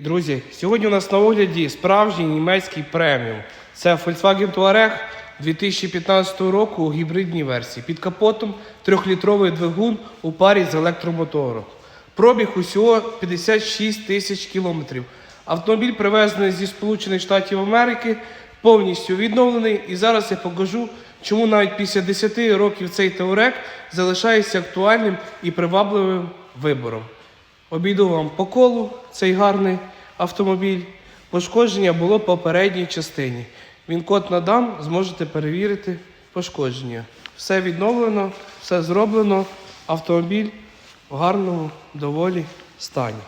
Друзі, сьогодні у нас на огляді справжній німецький преміум. Це Volkswagen Touareg 2015 року у гібридній версії. Під капотом 3-літровий двигун у парі з електромотором. Пробіг усього 56 тисяч кілометрів. Автомобіль привезений зі Сполучених Штатів Америки, повністю відновлений. І зараз я покажу, чому навіть після 10 років цей Touareg залишається актуальним і привабливим вибором. Обійду вам по колу цей гарний автомобіль. Пошкодження було по передній частині. Він код надам, зможете перевірити пошкодження. Все відновлено, все зроблено. Автомобіль в гарному доволі стані.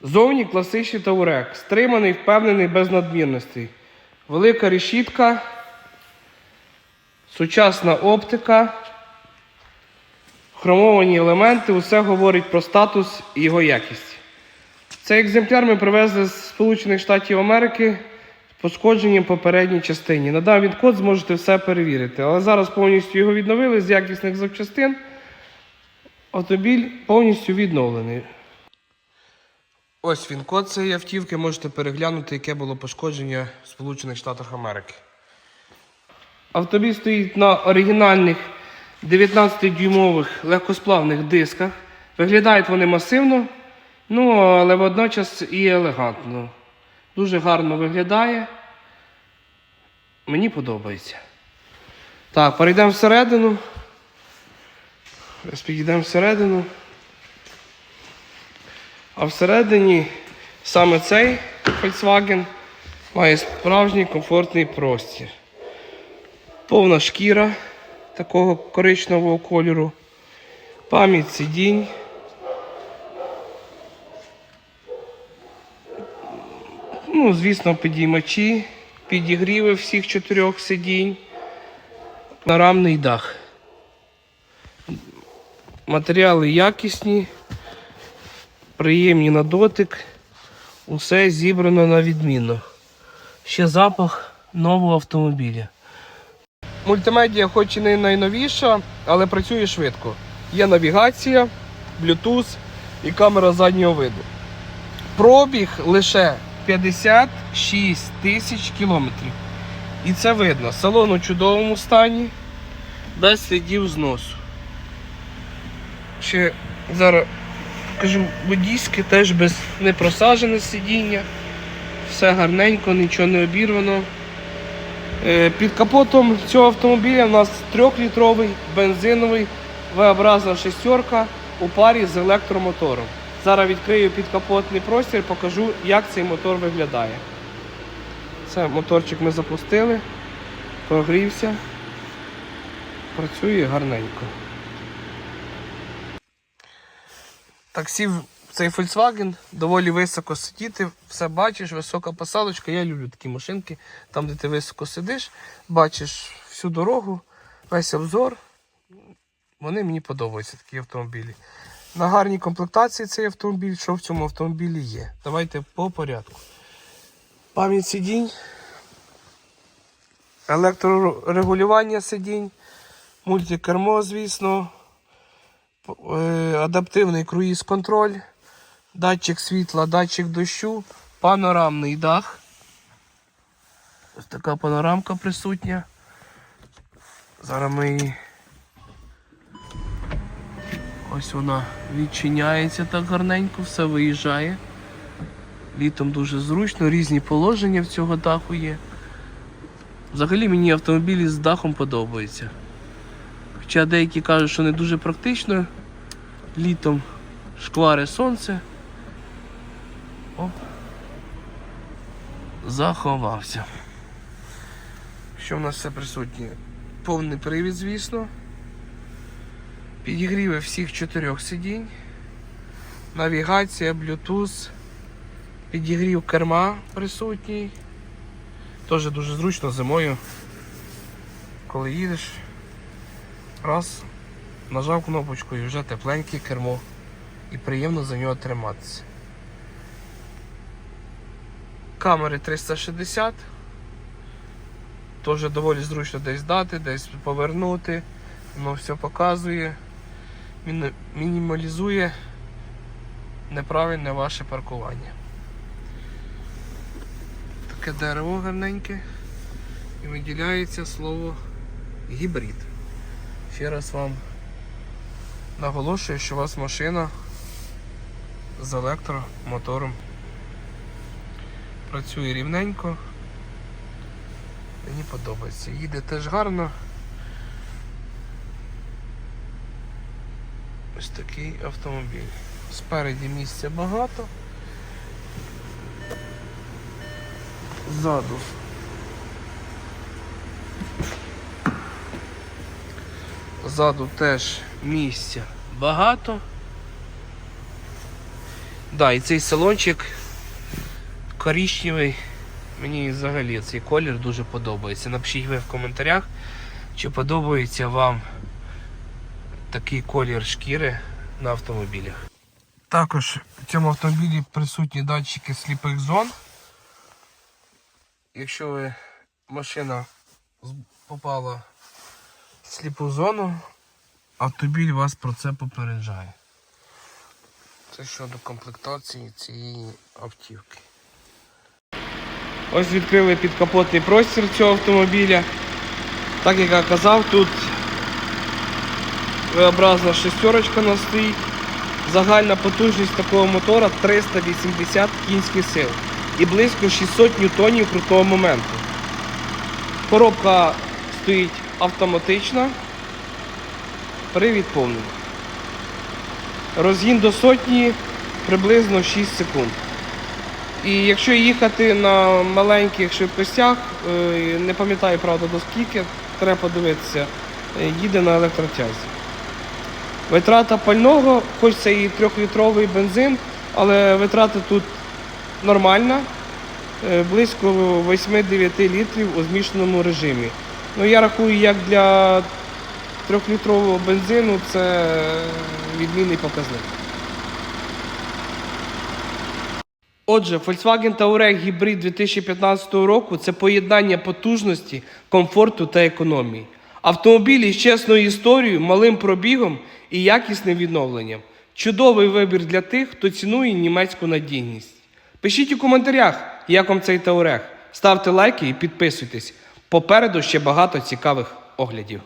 Зовні класичний таурек, стриманий, впевнений без надмірностей. Велика решітка, сучасна оптика. Хромовані елементи, усе говорить про статус і його якість. Цей екземпляр ми привезли з Сполучених Штатів Америки з пошкодженням по передній частині. Надам він код, зможете все перевірити. Але зараз повністю його відновили з якісних запчастин. Автомобіль повністю відновлений. Ось він код цієї автівки. Можете переглянути, яке було пошкодження в Сполучених Штатах Америки. Автомобіль стоїть на оригінальних 19-дюймових легкосплавних дисках. Виглядають вони масивно, ну, але водночас і елегантно. Дуже гарно виглядає. Мені подобається. Так, перейдемо всередину. Ось підійдемо всередину. А всередині саме цей Volkswagen має справжній комфортний простір. Повна шкіра такого коричневого кольору, пам'ять сидінь. Ну, звісно, підіймачі, підігріви всіх чотирьох сидінь, нарамний дах. Матеріали якісні, приємні на дотик, усе зібрано на відмінно. Ще запах нового автомобіля. Мультимедіа хоч і не найновіша, але працює швидко. Є навігація, Bluetooth і камера заднього виду. Пробіг лише 56 тисяч кілометрів. І це видно. Салон у чудовому стані, без слідів зносу. Ще зараз кажу, водійське теж без не просажене сидіння. Все гарненько, нічого не обірвано. Е, Під капотом цього автомобіля у нас 3-літровий бензиновий V-образна шестерка у парі з електромотором. Зараз відкрию підкапотний простір, покажу, як цей мотор виглядає. Це моторчик ми запустили, прогрівся, працює гарненько. Так сів цей Volkswagen, доволі високо сидіти, все бачиш, висока посадочка. Я люблю такі машинки, там, де ти високо сидиш, бачиш всю дорогу, весь обзор. Вони мені подобаються такі автомобілі. На гарній комплектації цей автомобіль, що в цьому автомобілі є. Давайте по порядку. Пам'ять сидінь, електрорегулювання сидінь, мультикермо, звісно, е, адаптивний круїз-контроль, датчик світла, датчик дощу, панорамний дах. Ось така панорамка присутня. Зараз ми її. Ось вона відчиняється так гарненько, все виїжджає. Літом дуже зручно, різні положення в цього даху є. Взагалі мені автомобілі з дахом подобаються. Хоча деякі кажуть, що не дуже практично. Літом шквари сонце. Заховався. Що в нас все присутнє? Повний привід, звісно. Підігріви всіх чотирьох сидінь. Навігація, Bluetooth, підігрів керма присутній. Теж дуже зручно зимою. Коли їдеш, раз, нажав кнопочку і вже тепленьке кермо. І приємно за нього триматися. Камери 360. Теж доволі зручно десь дати, десь повернути. Воно все показує. Мінімалізує неправильне ваше паркування. Таке дерево гарненьке і виділяється слово гібрид. Ще раз вам наголошую, що у вас машина з електромотором. Працює рівненько. Мені подобається. Їде теж гарно. Ось такий автомобіль. Спереді місця багато. Ззаду. Ззаду теж місця багато. Да, і цей салончик коричневий. Мені взагалі цей колір дуже подобається. Напишіть ви в коментарях, чи подобається вам такий колір шкіри на автомобілях. Також в цьому автомобілі присутні датчики сліпих зон. Якщо ви машина попала в сліпу зону, автомобіль вас про це попереджає. Це щодо комплектації цієї автівки. Ось відкрили підкапотний простір цього автомобіля. Так як я казав, тут V-образна шестерочка у стоїть. Загальна потужність такого мотора 380 кінських сил і близько 600 ньютонів крутого моменту. Коробка стоїть автоматична. Привід повний. Розгін до сотні приблизно 6 секунд. І якщо їхати на маленьких швидкостях, е, не пам'ятаю правда до скільки, треба подивитися, е, їде на електротязі. Витрата пального, хоч це і трьохлітровий бензин, але витрата тут нормальна, е, близько 8-9 літрів у змішаному режимі. Ну я рахую, як для трьохлітрового бензину це відмінний показник. Отже, Volkswagen Touareg Hybrid 2015 року це поєднання потужності, комфорту та економії. Автомобілі з чесною історією, малим пробігом і якісним відновленням. Чудовий вибір для тих, хто цінує німецьку надійність. Пишіть у коментарях, як вам цей Touareg. Ставте лайки і підписуйтесь. Попереду ще багато цікавих оглядів.